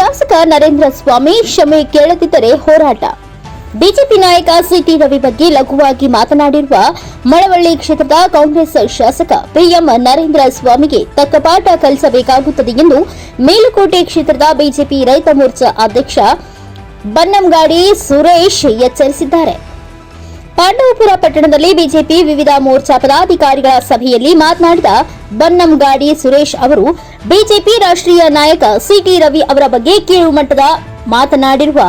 ಶಾಸಕ ನರೇಂದ್ರ ಸ್ವಾಮಿ ಕ್ಷಮೆ ಕೇಳದಿದ್ದರೆ ಹೋರಾಟ. ಬಿಜೆಪಿ ನಾಯಕ ಸಿಟಿ ರವಿ ಬಗ್ಗೆ ಲಘುವಾಗಿ ಮಾತನಾಡಿರುವ ಮಳವಳ್ಳಿ ಕ್ಷೇತ್ರದ ಕಾಂಗ್ರೆಸ್ ಶಾಸಕ ಪಿಎಂ ನರೇಂದ್ರ ಸ್ವಾಮಿಗೆ ತಕ್ಕ ಪಾಠ ಕಲಿಸಬೇಕಾಗುತ್ತದೆ ಎಂದು ಮೇಲುಕೋಟೆ ಕ್ಷೇತ್ರದ ಬಿಜೆಪಿ ರೈತ ಮೋರ್ಚಾ ಅಧ್ಯಕ್ಷ ಬನ್ನಂಗಾಡಿ ಸುರೇಶ್ ಎಚ್ಚರಿಸಿದ್ದಾರೆ. ಪಾಂಡವಪುರ ಪಟ್ಟಣದಲ್ಲಿ ಬಿಜೆಪಿ ವಿವಿಧ ಮೋರ್ಚಾ ಪದಾಧಿಕಾರಿಗಳ ಸಭೆಯಲ್ಲಿ ಮಾತನಾಡಿದ ಬನ್ನಂಗಾಡಿ ಸುರೇಶ್ ಅವರು ಬಿಜೆಪಿ ರಾಷ್ಟ್ರೀಯ ನಾಯಕ ಸಿಟಿ ರವಿ ಅವರ ಬಗ್ಗೆ ಕೀಳುಮಟ್ಟದ ಮಾತನಾಡಿರುವ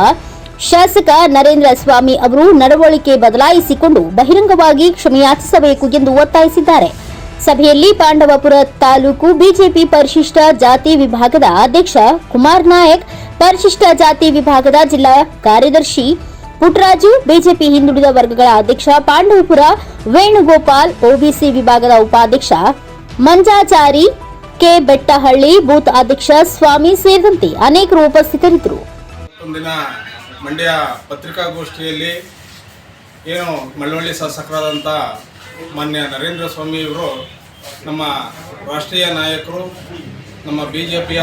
ಶಾಸಕ ನರೇಂದ್ರ ಸ್ವಾಮಿ ಅವರು ನಡವಳಿಕೆ ಬದಲಾಯಿಸಿಕೊಂಡು ಬಹಿರಂಗವಾಗಿ ಕ್ಷಮೆಯಾಚಿಸಬೇಕು ಎಂದು ಒತ್ತಾಯಿಸಿದ್ದಾರೆ. ಸಭೆಯಲ್ಲಿ ಪಾಂಡವಪುರ ತಾಲೂಕು ಬಿಜೆಪಿ ಪರಿಶಿಷ್ಟ ಜಾತಿ ವಿಭಾಗದ ಅಧ್ಯಕ್ಷ ಕುಮಾರ್ ನಾಯಕ್, ಪರಿಶಿಷ್ಟ ಜಾತಿ ವಿಭಾಗದ ಜಿಲ್ಲಾ ಕಾರ್ಯದರ್ಶಿ ಪುಟ್ಟರಾಜು ಬಿಜೆಪಿ ಹಿಂದುಳಿದ ವರ್ಗಗಳ ಅಧ್ಯಕ್ಷ ಪಾಂಡವಪುರ ವೇಣುಗೋಪಾಲ್ ಒಬಿಸಿ ವಿಭಾಗದ ಉಪಾಧ್ಯಕ್ಷ ಮಂಜಾಚಾರಿ ಕೆ ಬೆಟ್ಟಹಳ್ಳಿ ಬೂತ್ ಅಧ್ಯಕ್ಷ ಸ್ವಾಮಿ ಸೇರಿದಂತೆ ಅನೇಕರು ಉಪಸ್ಥಿತರಿದ್ದರು. ಒಂದಿನ ಮಂಡ್ಯ ಪತ್ರಿಕಾಗೋಷ್ಠಿಯಲ್ಲಿ ಏನು ಮಳ್ಳವಳ್ಳಿ ಶಾಸಕರಾದಂಥ ಮಾನ್ಯ ನರೇಂದ್ರ ಸ್ವಾಮಿ ಇವರು ನಮ್ಮ ರಾಷ್ಟ್ರೀಯ ನಾಯಕರು, ನಮ್ಮ ಬಿ ಜೆ ಪಿಯ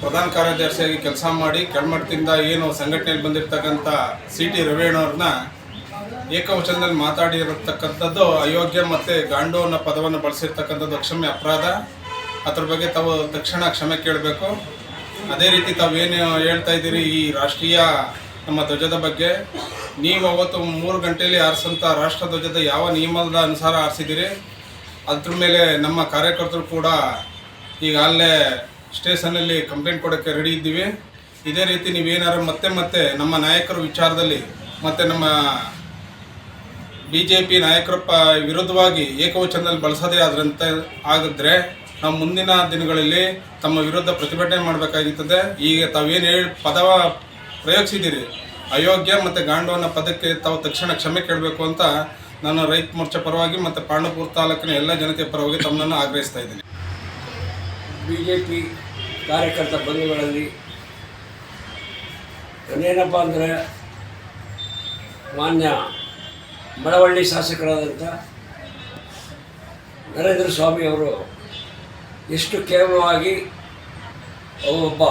ಪ್ರಧಾನ ಕಾರ್ಯದರ್ಶಿಯಾಗಿ ಕೆಲಸ ಮಾಡಿ ಕೆಳಮಟ್ಟದಿಂದ ಏನು ಸಂಘಟನೆಯಲ್ಲಿ ಬಂದಿರತಕ್ಕಂಥ ಸಿ ಟಿ ರವಿಯಣ್ಣವ್ರನ್ನ ಏಕವಚನದಲ್ಲಿ ಮಾತಾಡಿರತಕ್ಕಂಥದ್ದು ಅಯೋಗ್ಯ ಮತ್ತು ಗಾಂಡು ಅನ್ನೋ ಪದವನ್ನು ಬಳಸಿರ್ತಕ್ಕಂಥದ್ದು ಅಕ್ಷಮ್ಯ ಅಪರಾಧ. ಅದ್ರ ಬಗ್ಗೆ ತಾವು ತಕ್ಷಣ ಕ್ಷಮೆ ಕೇಳಬೇಕು. ಅದೇ ರೀತಿ ತಾವೇನು ಹೇಳ್ತಾ ಇದ್ದೀರಿ ಈ ರಾಷ್ಟ್ರೀಯ ನಮ್ಮ ಧ್ವಜದ ಬಗ್ಗೆ. ನೀವು ಅವತ್ತು ಮೂರು ಗಂಟೆಯಲ್ಲಿ ಆರಿಸಂಥ ರಾಷ್ಟ್ರ ಧ್ವಜದ ಯಾವ ನಿಯಮದ ಅನುಸಾರ ಆರಿಸಿದ್ದೀರಿ ಅದ್ರ ಮೇಲೆ ನಮ್ಮ ಕಾರ್ಯಕರ್ತರು ಕೂಡ ಈಗ ಅಲ್ಲೇ ಸ್ಟೇಷನಲ್ಲಿ ಕಂಪ್ಲೇಂಟ್ ಕೊಡೋಕ್ಕೆ ರೆಡಿ ಇದ್ದೀವಿ. ಇದೇ ರೀತಿ ನೀವೇನಾರು ಮತ್ತೆ ಮತ್ತೆ ನಮ್ಮ ನಾಯಕರ ವಿಚಾರದಲ್ಲಿ ಮತ್ತು ನಮ್ಮ ಬಿ ಜೆ ಪಿ ನಾಯಕರ ವಿರುದ್ಧವಾಗಿ ಏಕವಚನದಲ್ಲಿ ಬಳಸೋದೇ ಆದ್ರಂತ ಆಗಿದ್ರೆ ನಾವು ಮುಂದಿನ ದಿನಗಳಲ್ಲಿ ತಮ್ಮ ವಿರುದ್ಧ ಪ್ರತಿಭಟನೆ ಮಾಡಬೇಕಾಗಿರ್ತದೆ. ಈಗ ತಾವೇನು ಹೇಳಿ, ಪದವ ಪ್ರಯೋಗಿಸಿದ್ದೀರಿ. ಅಯೋಗ್ಯ ಮತ್ತು ಗಾಂಡವನ ಪದಕ್ಕೆ ತಾವು ತಕ್ಷಣ ಕ್ಷಮೆ ಕೇಳಬೇಕು ಅಂತ ನಾನು ರೈತ ಮೋರ್ಚಾ ಪರವಾಗಿ ಮತ್ತು ಪಾಂಡವಪುರ ತಾಲೂಕಿನ ಎಲ್ಲ ಜನತೆ ಪರವಾಗಿ ತಮ್ಮನ್ನು ಆಗ್ರಹಿಸ್ತಾ ಇದ್ದೀನಿ. ಬಿ ಜೆ ಪಿ ಕಾರ್ಯಕರ್ತ ಬಂಧುಗಳಲ್ಲಿ ಏನಪ್ಪ ಅಂದರೆ ಮಾನ್ಯ ಮಳವಳ್ಳಿ ಶಾಸಕರಾದಂಥ ನರೇಂದ್ರ ಸ್ವಾಮಿ ಅವರು ಎಷ್ಟು ಕೇವಲವಾಗಿ ಒಬ್ಬ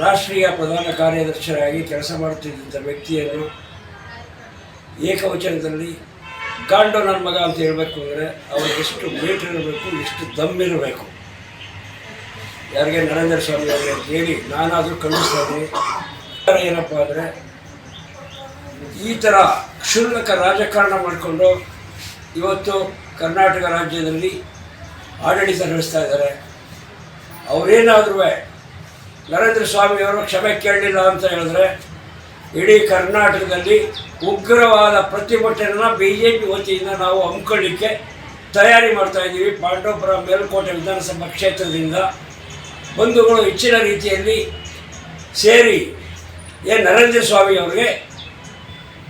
ರಾಷ್ಟ್ರೀಯ ಪ್ರಧಾನ ಕಾರ್ಯದರ್ಶಿಯಾಗಿ ಕೆಲಸ ಮಾಡುತ್ತಿದ್ದಂಥ ವ್ಯಕ್ತಿಯನ್ನು ಏಕವಚನದಲ್ಲಿ ಗಾಂಡು ನನ್ನ ಮಗ ಅಂತ ಹೇಳಬೇಕು ಅಂದರೆ ಅವ್ರಿಗೆ ಎಷ್ಟು ಇರಬೇಕು, ಎಷ್ಟು ದಮ್ಮಿರಬೇಕು ಯಾರಿಗೆ ನರೇಂದ್ರ ಸ್ವಾಮಿ ಅವರಿಗೆ ಹೇಳಿ ನಾನಾದರೂ ಖಂಡಿಸ್ತಾ ಇದ್ದೀನಿ. ಏನಪ್ಪ ಅಂದರೆ ಈ ಥರ ಕ್ಷುಲ್ಲಕ ರಾಜಕಾರಣ ಮಾಡಿಕೊಂಡು ಇವತ್ತು ಕರ್ನಾಟಕ ರಾಜ್ಯದಲ್ಲಿ ಆಡಳಿತ ನಡೆಸ್ತಾ ಇದ್ದಾರೆ. ಅವರೇನಾದ್ರೂ ನರೇಂದ್ರ ಸ್ವಾಮಿ ಅವರು ಕ್ಷಮೆ ಕೇಳಲಿಲ್ಲ ಅಂತ ಹೇಳಿದ್ರೆ ಇಡೀ ಕರ್ನಾಟಕದಲ್ಲಿ ಉಗ್ರವಾದ ಪ್ರತಿಭಟನೆನ ಬಿ ಜೆ ಪಿ ವತಿಯಿಂದ ನಾವು ಹಮ್ಮಿಕೊಳ್ಳಿಕ್ಕೆ ತಯಾರಿ ಮಾಡ್ತಾ ಇದ್ದೀವಿ. ಪಾಂಡವಪುರ ಮೇಲುಕೋಟೆ ವಿಧಾನಸಭಾ ಕ್ಷೇತ್ರದಿಂದ ಬಂಧುಗಳು ಹೆಚ್ಚಿನ ರೀತಿಯಲ್ಲಿ ಸೇರಿ ಏನು ನರೇಂದ್ರ ಸ್ವಾಮಿ ಅವರಿಗೆ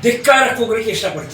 ಧಿಕ್ಕಾರ ಕೂಗಲಿಕ್ಕೆ ಇಷ್ಟಪಡ್ತೀನಿ